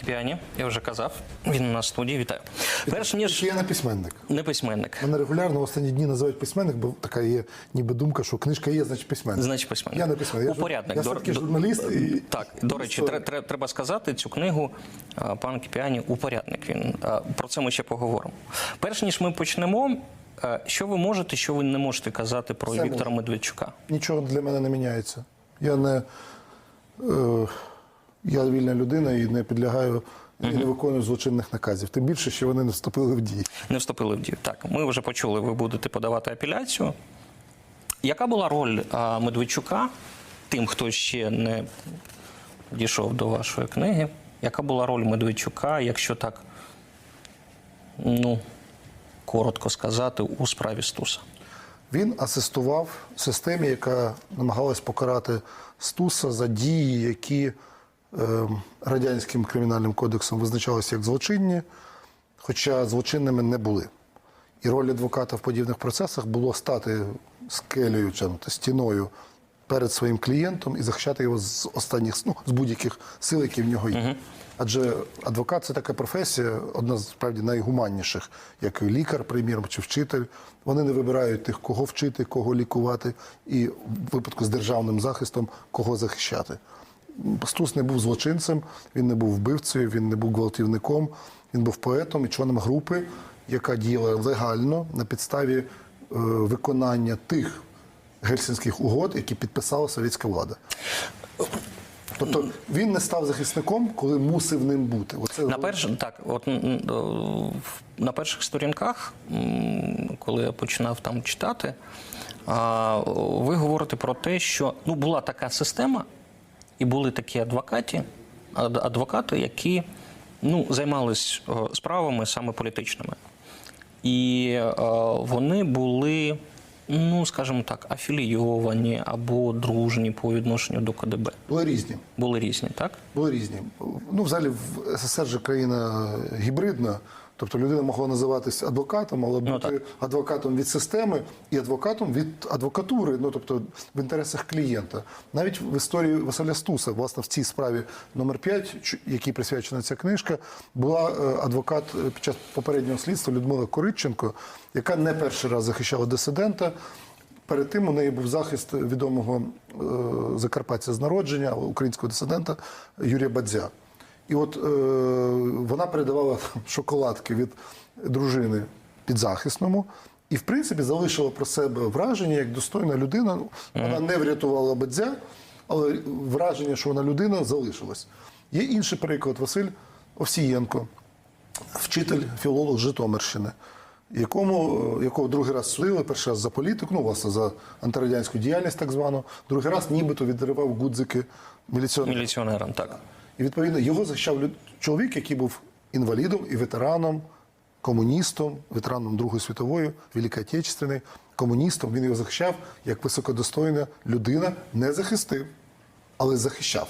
Кіпіані, я вже казав, він у нас в студії. Вітаю. Перш ніж Я не письменник. не письменник, Мене регулярно в останні дні називають письменник, бо така є ніби думка, що книжка є, значить письменник. значить письменник. Я не письменник. Упорядник. я До- все-таки журналіст. І... Так, до речі, тре- тре- треба сказати цю книгу. Пан Кіпіані упорядник. Він про це ми ще поговоримо. Перш ніж ми почнемо, що ви можете, що ви не можете казати про Все Віктора Медведчука? Нічого для мене не міняється. Я не е, я вільна людина і не підлягаю і не виконую злочинних наказів. Тим більше, що вони не вступили в дії. Не вступили в дію. Так, ми вже почули, ви будете подавати апеляцію. Яка була роль а, Медведчука тим, хто ще не дійшов до вашої книги? Яка була роль Медведчука, якщо так ну, коротко сказати, у справі Стуса? Він асистував системі, яка намагалась покарати Стуса за дії, які радянським кримінальним кодексом визначалися як злочинні, хоча злочинними не були. І роль адвоката в подібних процесах було стати скелею чи ну, та стіною перед своїм клієнтом і захищати його з останніх ну, з будь-яких сил, які в нього є. Адже адвокат це така професія, одна з справді найгуманніших, як і лікар, приміром, чи вчитель. Вони не вибирають тих, кого вчити, кого лікувати, і в випадку з державним захистом кого захищати. Стус не був злочинцем, він не був вбивцею, він не був гвалтівником, він був поетом і членом групи, яка діяла легально на підставі е, виконання тих гельсінських угод, які підписала совєтська влада. Тобто він не став захисником, коли мусив ним бути. Оце На перш, так, от в- на перших сторінках, коли я починав там читати, ви говорите про те, що ну, була така система, і були такі адвокаті, ад- адвокати, які ну, займались справами саме політичними. І е, вони були, ну скажімо так, афілійовані або дружні по відношенню до КДБ. були різні. Були різні, так? Були різні. Ну, взагалі, в СССР же країна гібридна. Тобто людина могла називатись адвокатом, але бути так. адвокатом від системи і адвокатом від адвокатури, ну тобто в інтересах клієнта. Навіть в історії Василя Стуса, власне, в цій справі номер 5, якій присвячена ця книжка, була е, адвокат е, під час попереднього слідства Людмила Коритченко, яка не перший раз захищала дисидента. Перед тим у неї був захист відомого е, закарпатця з народження, українського дисидента Юрія Бадзя. І от е, вона передавала там шоколадки від дружини підзахисному, і, в принципі, залишила про себе враження як достойна людина. Вона не врятувала Бадзя, але враження, що вона людина, залишилось. Є інший приклад Василь Овсієнко, вчитель, філолог Житомирщини, якому, е, якого другий раз судили, перший раз за політику, ну, власне, за антирадянську діяльність так звану, другий раз нібито відривав гудзики міліціонерам. Міліціонерам, так. І відповідно його захищав люд- чоловік, який був інвалідом і ветераном, комуністом, ветераном Другої світової, Великої Отечественної, комуністом. Він його захищав як високодостойна людина, не захистив, але захищав.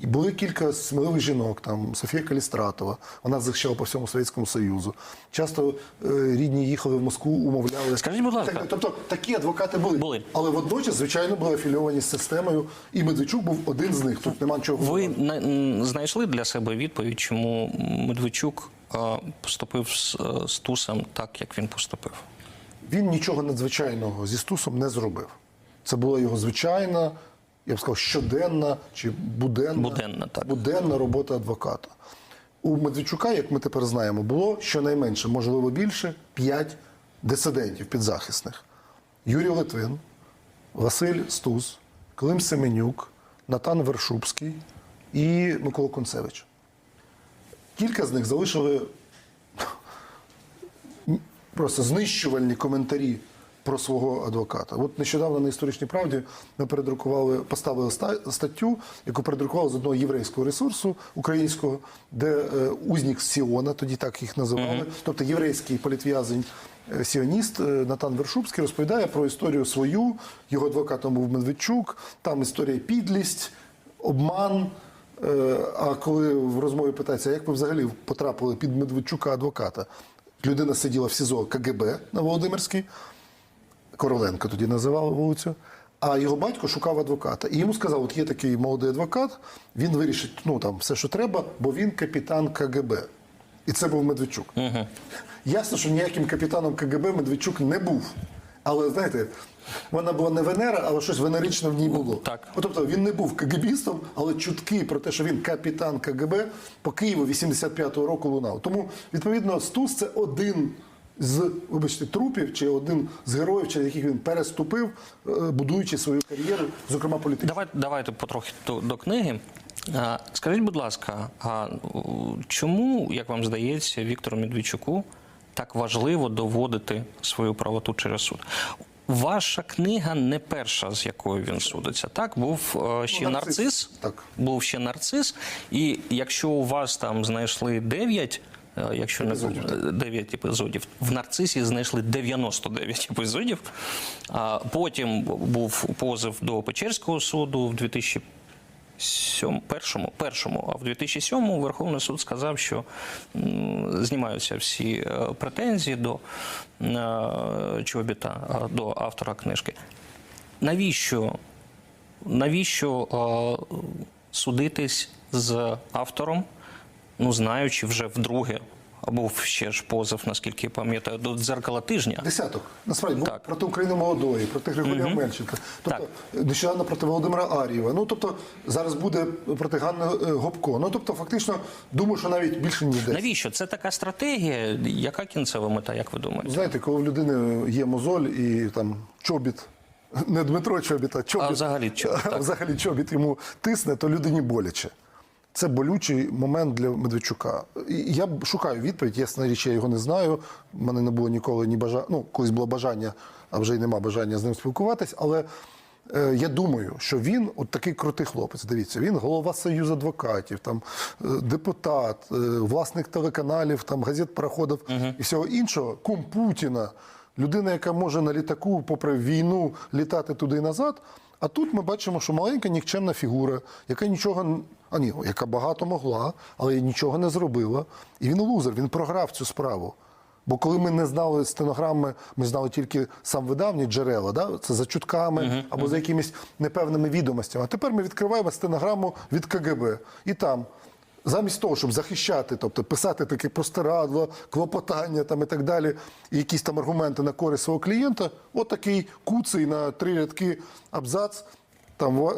І були кілька сміливих жінок, там Софія Калістратова, вона захищала по всьому Совєтському Союзу. Часто е, рідні їхали в Москву, умовляли. Скажіть, будь ласка. Так, тобто такі адвокати були. Були. Але водночас, звичайно, були афільовані з системою, і Медведчук був один з них. Тут нема нічого. Ви на- знайшли для себе відповідь, чому Медведчук е, поступив з, е, з Тусом так, як він поступив? Він нічого надзвичайного зі Стусом не зробив. Це була його звичайна, я б сказав, щоденна чи буденна, Буденна, так. буденна робота адвоката. У Медведчука, як ми тепер знаємо, було щонайменше, можливо, більше п'ять дисидентів підзахисних: Юрій Литвин, Василь Стус, Клим Семенюк, Натан Вершубський і Микола Концевич. Кілька з них залишили просто знищувальні коментарі про свого адвоката. От нещодавно на історичній правді ми передрукували, поставили статтю, яку передрукували з одного єврейського ресурсу українського, де е, узнік Сіона, тоді так їх називали, тобто єврейський політв'язень. е, Сіоніст е, Натан Вершубський розповідає про історію свою. Його адвокатом був Медведчук. Там історія підлість, обман. А коли в розмові питається, як ви взагалі потрапили під Медведчука адвоката? Людина сиділа в СІЗО КГБ на Володимирській, Короленко тоді називали вулицю. А його батько шукав адвоката. І йому сказав: от є такий молодий адвокат, він вирішить ну, там, все, що треба, бо він капітан КГБ. І це був Медведчук. Ясно, що ніяким капітаном КГБ Медведчук не був. Але знаєте, вона була не Венера, але щось венеричне в ній було. Так. Ну, Тобто він не був КГБістом, але чутки про те, що він капітан КГБ по Києву 85-го року лунав. Тому, відповідно, Стус це один з вибачте, трупів чи один з героїв, через яких він переступив, е, будуючи свою кар'єру, зокрема політичну. Давай, давайте потрохи до, до книги. Скажіть, будь ласка, а чому, як вам здається, Віктору Медведчуку так важливо доводити свою правоту через суд? Ваша книга не перша, з якою він судиться. Так, був е, ще Ну, нарцис. «Нарцис», так. Був ще нарцис. І якщо у вас там знайшли 9, е, якщо не Епізодів, е, 9 епізодів, в нарцисі знайшли 99 епізодів. А потім був позов до Печерського суду в 2000 сьом- першому, першому, а в 2007 Верховний суд сказав, що знімаються всі е, претензії до е, Чобіта, е, до автора книжки. Навіщо, навіщо е, судитись з автором, ну знаючи вже вдруге, був ще ж позов, наскільки я пам'ятаю, до дзеркала тижня. Десяток. Насправді Так. проти України молодої, проти Григорія Мельченка. Тобто нещодавно проти Володимира Ар'єва. Ну тобто зараз буде проти Ганни е, Гопко. Ну тобто, фактично, думаю, що навіть більше ніде. Навіщо? Це така стратегія. Яка кінцева мета, як ви думаєте? Знаєте, коли в людини є мозоль і там чобіт. Не Дмитро Чобіт, а чобіт. А взагалі чобіт, а так. взагалі чобіт йому тисне, то людині боляче. Це болючий момент для Медведчука. І я шукаю відповідь, ясна річ, я його не знаю. У мене не було ніколи ні бажання. Ну, колись було бажання, а вже й нема бажання з ним спілкуватись. Але е, я думаю, що він от такий крутий хлопець. Дивіться, він голова союзу адвокатів, там е, депутат, е, власник телеканалів, там газет проходив і всього іншого. Кум Путіна, людина, яка може на літаку, попри війну, літати туди і назад. А тут ми бачимо, що маленька нікчемна фігура, яка нічого а ні, яка багато могла, але нічого не зробила. І він лузер, він програв цю справу. Бо коли ми не знали стенограми, ми знали тільки сам видавні джерела, да? це за чутками або за якимись непевними відомостями. А тепер ми відкриваємо стенограму від КГБ. І там, замість того, щоб захищати, тобто писати таке простирадло, клопотання там і так далі, і якісь там аргументи на користь свого клієнта, от такий куций на три рядки абзац. Там е,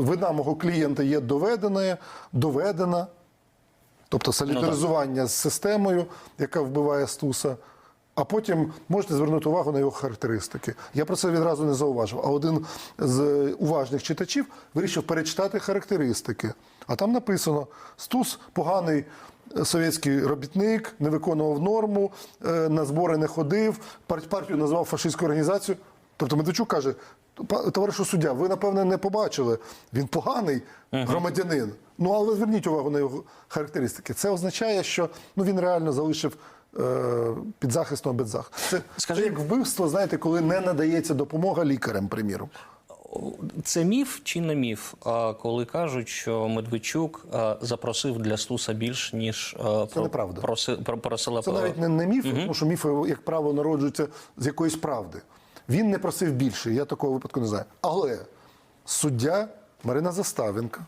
вина мого клієнта є доведена, доведена. Тобто солідаризування з системою, яка вбиває Стуса. А потім можете звернути увагу на його характеристики. Я про це відразу не зауважив. А один з уважних читачів вирішив перечитати характеристики. А там написано: Стус поганий е, совєтський робітник, не виконував норму, е, на збори не ходив, партію назвав фашистською організацією. Тобто Медведчук каже: «Па- товаришу суддя, ви напевне не побачили. Він поганий громадянин. Ну але зверніть увагу на його характеристики. Це означає, що ну він реально залишив. е, Під захистом без. Це, Скажіть- це як вбивство, знаєте, коли не надається допомога лікарям, приміром. Це міф чи не міф, коли кажуть, що Медведчук запросив для Стуса більш ніж а, про- неправда. проси- про- просила Це навіть не, не міф, тому що міфи, як правило, народжуються з якоїсь правди. Він не просив більше, я такого випадку не знаю. Але суддя Марина Заставенка,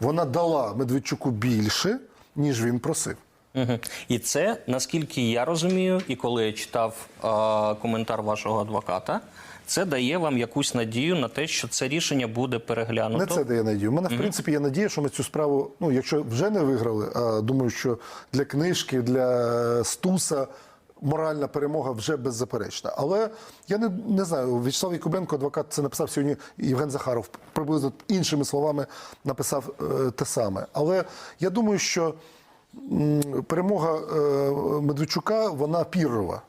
вона дала Медведчуку більше, ніж він просив. Мгм. І це, наскільки я розумію, і коли я читав а, коментар вашого адвоката, це дає вам якусь надію на те, що це рішення буде переглянуто. Не це дає надію. У мене, в принципі, є надія, що ми цю справу, ну, якщо вже не виграли, а думаю, що для книжки, для Стуса моральна перемога вже беззаперечна. Але я не, не знаю, В'ячеслав Якубенко, адвокат, це написав сьогодні Євген Захаров, приблизно іншими словами написав е, те саме. Але я думаю, що м, перемога е, Медведчука, вона піррова.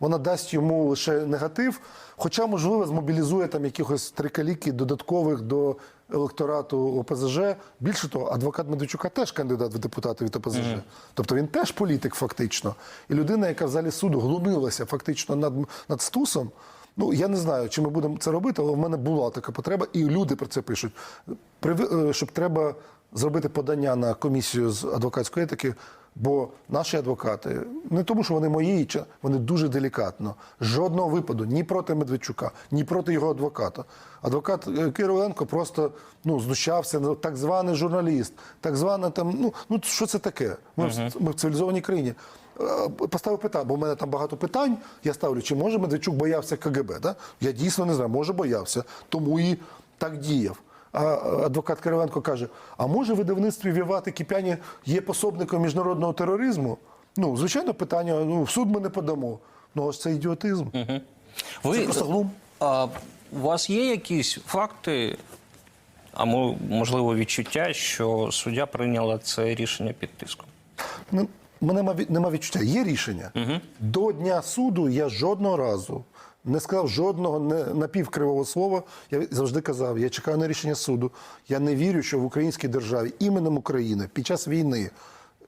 Вона дасть йому лише негатив, хоча, можливо, змобілізує там якихось трикаліки додаткових до електорату ОПЗЖ. Більше того, адвокат Медведчука теж кандидат в депутати від ОПЗЖ. Тобто він теж політик, фактично. І людина, яка в залі суду глумилася фактично над, над Стусом. Ну, я не знаю, чи ми будемо це робити, але в мене була така потреба, і люди про це пишуть. Е, Щоб треба зробити подання на комісію з адвокатської етики, бо наші адвокати, не тому, що вони мої, вони дуже делікатно. Жодного випаду ні проти Медведчука, ні проти його адвоката. Адвокат е, Кириленко просто ну, знущався, ну, так званий журналіст, так зване там. Ну, ну що це таке? Ми, в, ми в цивілізованій країні. Е, Поставив питання, бо в мене там багато питань. Я ставлю, чи може Медведчук боявся КГБ? Да? Я дійсно не знаю, може боявся, тому і так діяв. А адвокат Кириленко каже: а може видавництві Вівати Кіпяні є пособником міжнародного тероризму? Ну, звичайно, питання, ну, в суд ми не подамо. Ну, ось це ідіотизм. Ви, Це просто глум. А, у вас є якісь факти, а можливо відчуття, що суддя прийняла це рішення під тиском? Ну, мене нема, від- нема відчуття. Є рішення. До дня суду я жодного разу не сказав жодного не, напівкривого слова. Я завжди казав, я чекаю на рішення суду. Я не вірю, що в українській державі іменем України під час війни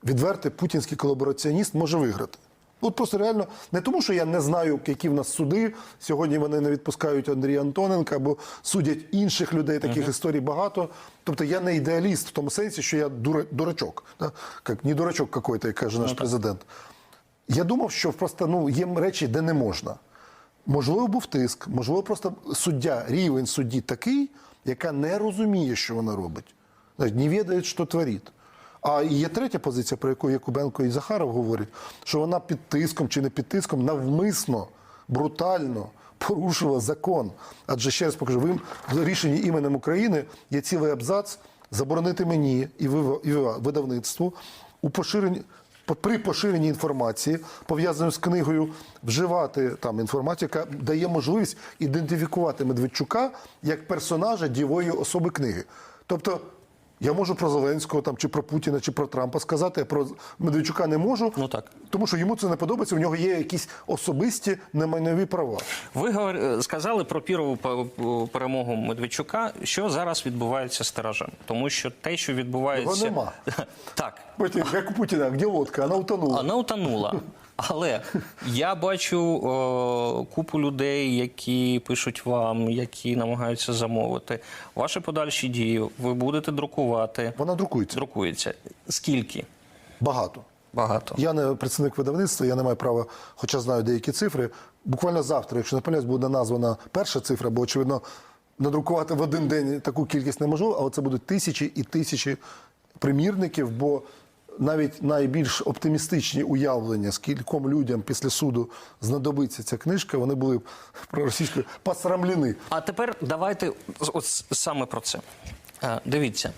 відвертий путінський колабораціоніст може виграти. От просто реально не тому, що я не знаю, які в нас суди. Сьогодні вони не відпускають Андрія Антоненка або судять інших людей. Таких історій багато. Тобто я не ідеаліст в тому сенсі, що я дура- дурачок. Да? Як не дурачок какой-то, як каже наш президент. Я думав, що просто ну, є речі, де не можна. Можливо, був тиск, можливо, просто суддя, рівень судді такий, яка не розуміє, що вона робить. Не відає, що творить. А є третя позиція, про яку Якубенко і Захаров говорять, що вона під тиском чи не під тиском навмисно, брутально порушила закон. Адже ще раз покажу, ви в рішенні іменем України є цілий абзац заборонити мені і видавництву у поширенні по- при поширенні інформації, пов'язаної з книгою, вживати там інформацію, яка дає можливість ідентифікувати Медведчука як персонажа дівої особи книги. Тобто. Я можу про Зеленського там, чи про Путіна, чи про Трампа сказати, а про Медведчука не можу, Ну так. тому що йому це не подобається, у нього є якісь особисті немайнові права. Ви говор- сказали про пірову перемогу Медведчука. Що зараз відбувається з тиражем? Тому що те, що відбувається, Його нема. так як у Путіна, де лодка, вона утонула. Вона утонула. Але я бачу о, купу людей, які пишуть вам, які намагаються замовити. Ваші подальші дії, ви будете друкувати. Вона друкується Друкується. Скільки? багато. Багато. Я не працівник видавництва, я не маю права, хоча знаю деякі цифри. Буквально завтра, якщо не помиляюсь, буде названа перша цифра, бо очевидно надрукувати в один день таку кількість неможливо, але це будуть тисячі і тисячі примірників, бо навіть найбільш оптимістичні уявлення, скільком людям після суду знадобиться ця книжка, вони були проросійською посрамлені. А тепер давайте от саме про це. Е, Дивіться.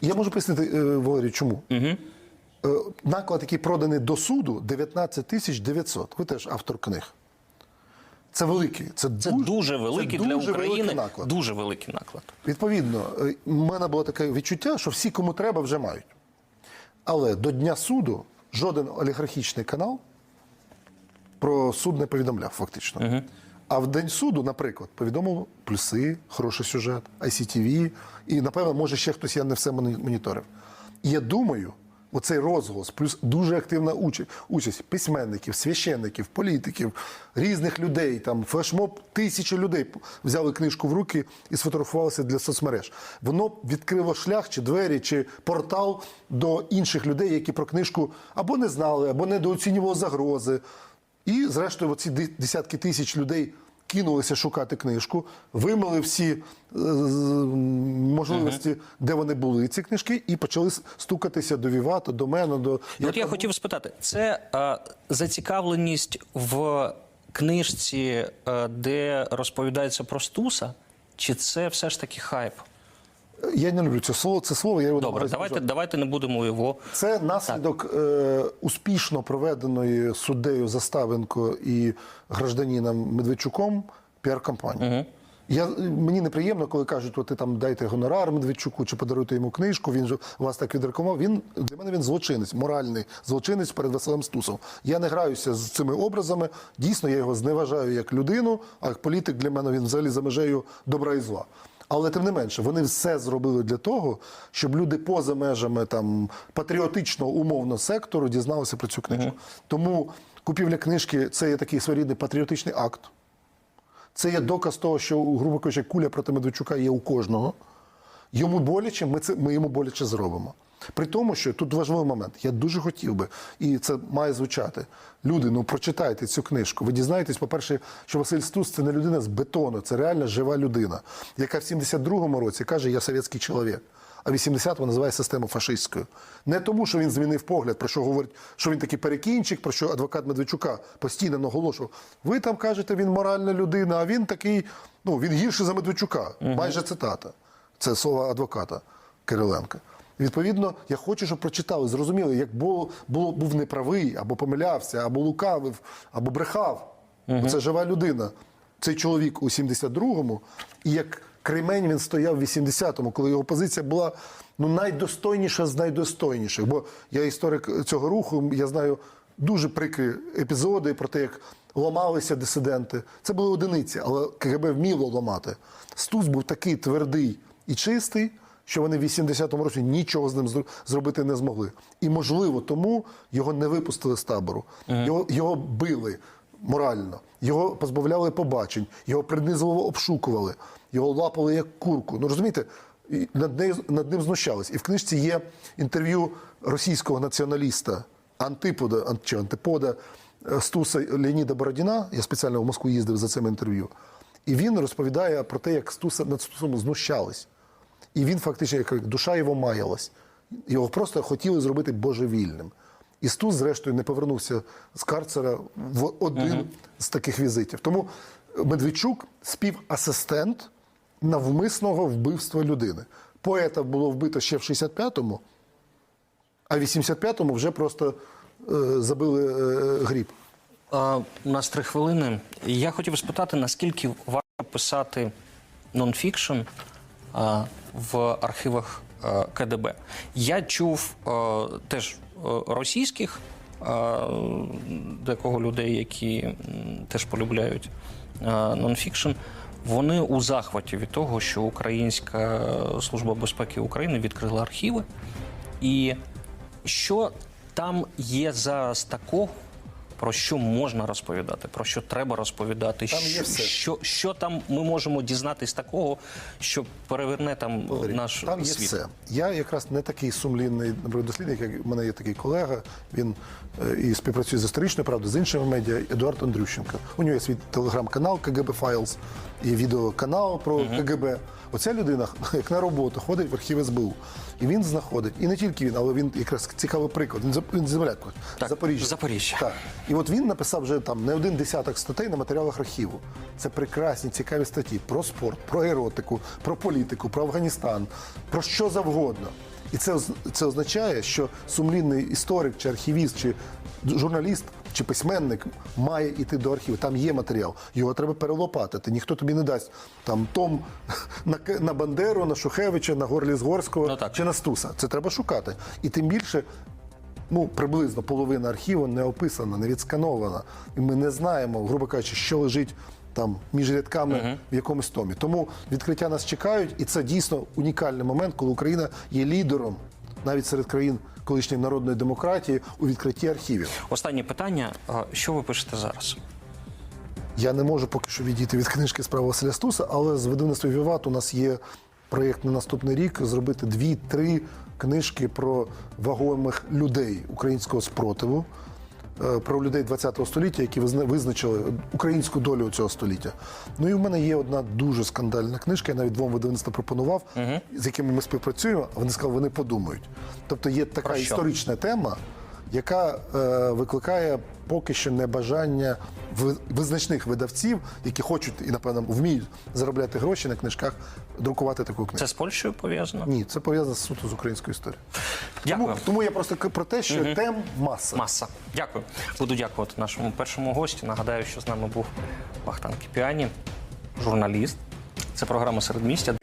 Я можу пояснити, е, Валерій, чому? Угу. Наклад, який проданий до суду, 19 тисяч 900. Ви теж автор книг. Це великий. Це, Це дуже великий це для дуже великий України. наклад. Дуже великий наклад. Відповідно, в мене було таке відчуття, що всі, кому треба, вже мають. Але до Дня суду жоден олігархічний канал про суд не повідомляв, фактично. А в день суду, наприклад, повідомив плюси, хороший сюжет, ICTV, і, напевно, може ще хтось, я не все моніторив. Я думаю, оцей розголос, плюс дуже активна участь, участь письменників, священників, політиків, різних людей, там флешмоб, тисячі людей взяли книжку в руки і сфотографувалися для соцмереж. Воно відкрило шлях, чи двері, чи портал до інших людей, які про книжку або не знали, або недооцінювали загрози. І, зрештою, оці десятки тисяч людей кинулися шукати книжку, вимили всі е, можливості, де вони були, ці книжки, і почали стукатися до Вівата, до мене. До От я хотів спитати, це е, зацікавленість в книжці, е, де розповідається про Стуса, чи це все ж таки хайп? Я не люблю це слово. Це слово я його Добре, давайте, давайте не будемо його. Це наслідок е, успішно проведеної суддею Заставенко і гражданином Медведчуком піар-кампанії. Я, мені неприємно, коли кажуть, ти там дайте гонорар Медведчуку чи подаруйте йому книжку, він же вас так відрекомав. Він для мене він злочинець, моральний злочинець перед Василем Стусом. Я не граюся з цими образами. Дійсно, я його зневажаю як людину, а як політик для мене він взагалі за межею добра і зла. Але тим не менше, вони все зробили для того, щоб люди поза межами там патріотичного умовно сектору дізналися про цю книжку. Тому купівля книжки це є такий своєрідний патріотичний акт. Це є доказ того, що, грубо кажучи, куля проти Медведчука є у кожного. Йому боляче, ми, це, ми йому боляче зробимо. При тому, що тут важливий момент. Я дуже хотів би, і це має звучати. Люди, ну прочитайте цю книжку. Ви дізнаєтесь, по-перше, що Василь Стус це не людина з бетону, це реально жива людина, яка в 72-му році каже, я совєтський чоловік. А 80-го називає систему фашистською. Не тому, що він змінив погляд, про що говорить, що він такий перекінчик, про що адвокат Медведчука постійно наголошував. Ви там кажете, він моральна людина, а він такий, ну він гірший за Медведчука. Майже цитата. Це слово адвоката Кириленка. Відповідно, я хочу, щоб прочитали, зрозуміли, як було, було був неправий, або помилявся, або лукавив, або брехав. Бо це жива людина. Цей чоловік у 72-му, і як кремень він стояв в 80-му, коли його позиція була ну, найдостойніша з найдостойніших. Бо я історик цього руху, я знаю дуже прикрі епізоди про те, як ламалися дисиденти. Це були одиниці, але КГБ вміло ламати. Стус був такий твердий і чистий, що вони в 80-му році нічого з ним зр- зробити не змогли. І, можливо, тому його не випустили з табору. Його, його били морально, його позбавляли побачень, його принизливо обшукували, його лапали як курку. Ну розумієте, над, нею, над ним знущались. І в книжці є інтерв'ю російського націоналіста Антипода ан- чи Антипода е, Стуса Леоніда Бородіна. Я спеціально в Москву їздив за цим інтерв'ю. І він розповідає про те, як Стуса над Стусом знущались. І він фактично, як душа його маялась. Його просто хотіли зробити божевільним. І Стус, зрештою, не повернувся з карцера в один з таких візитів. Тому Медведчук співасистент навмисного вбивства людини. Поета було вбито ще в 65-му, а в 85-му вже просто е, забили е, гріб. А, у нас три хвилини. Я хотів спитати, наскільки варто писати нонфікшн в архівах КДБ. Я чув теж російських декого людей, які теж полюбляють нонфікшн. Вони у захваті від того, що Українська служба безпеки України відкрила архіви. І що там є зараз такого, про що можна розповідати, про що треба розповідати, Там є все. що, що там ми можемо дізнатись такого, що переверне там Валерій, наш там є світ. все. Я якраз не такий сумлінний дослідник, як в мене є такий колега. Він е, і співпрацює з історичною правдою, з іншими медіа. Едуард Андрющенко. У нього є свій телеграм-канал КГБ Files і відеоканал про КГБ. Оця людина, як на роботу, ходить в архів СБУ. І він знаходить, і не тільки він, але він якраз цікавий приклад. Він, він земляк, Запоріжжя. Запоріжжя. Так. І от він написав вже там не один десяток статей на матеріалах архіву. Це прекрасні, цікаві статті про спорт, про еротику, про політику, про Афганістан, про що завгодно. І це, це означає, що сумлінний історик, чи архівіст, чи журналіст, чи письменник має йти до архіву. Там є матеріал. Його треба перелопатити. Ніхто тобі не дасть там том на, на Бандеру, на Шухевича, на Горлі Згорського Ну, чи на Стуса. Це треба шукати. І тим більше ну, приблизно половина архіву не описана, не відсканована. І ми не знаємо, грубо кажучи, що лежить там між рядками в якомусь томі. Тому відкриття нас чекають, і це дійсно унікальний момент, коли Україна є лідером навіть серед країн колишньої народної демократії у відкритті архівів. Останнє питання: що ви пишете зараз? Я не можу поки що відійти від книжки справи Василя Стуса, але з видавництва Віват у нас є проєкт на наступний рік зробити дві-три книжки про вагомих людей українського спротиву, про людей ХХ століття, які визначили українську долю цього століття. Ну і в мене є одна дуже скандальна книжка, я навіть двом видавництвам пропонував, з якими ми співпрацюємо, а вони сказали, вони подумають. Тобто є така історична тема, яка е, викликає поки що небажання ви- визначних видавців, які хочуть і напевно вміють заробляти гроші на книжках, друкувати таку книгу. Це з Польщею пов'язано? Ні, це пов'язано суто з українською історією. Дякую. Тому, тому я просто про те, що тем маса. Маса. Дякую. Буду дякувати нашому першому гості. Нагадаю, що з нами був Бахтан Кіпіані, журналіст. Це програма середмістя.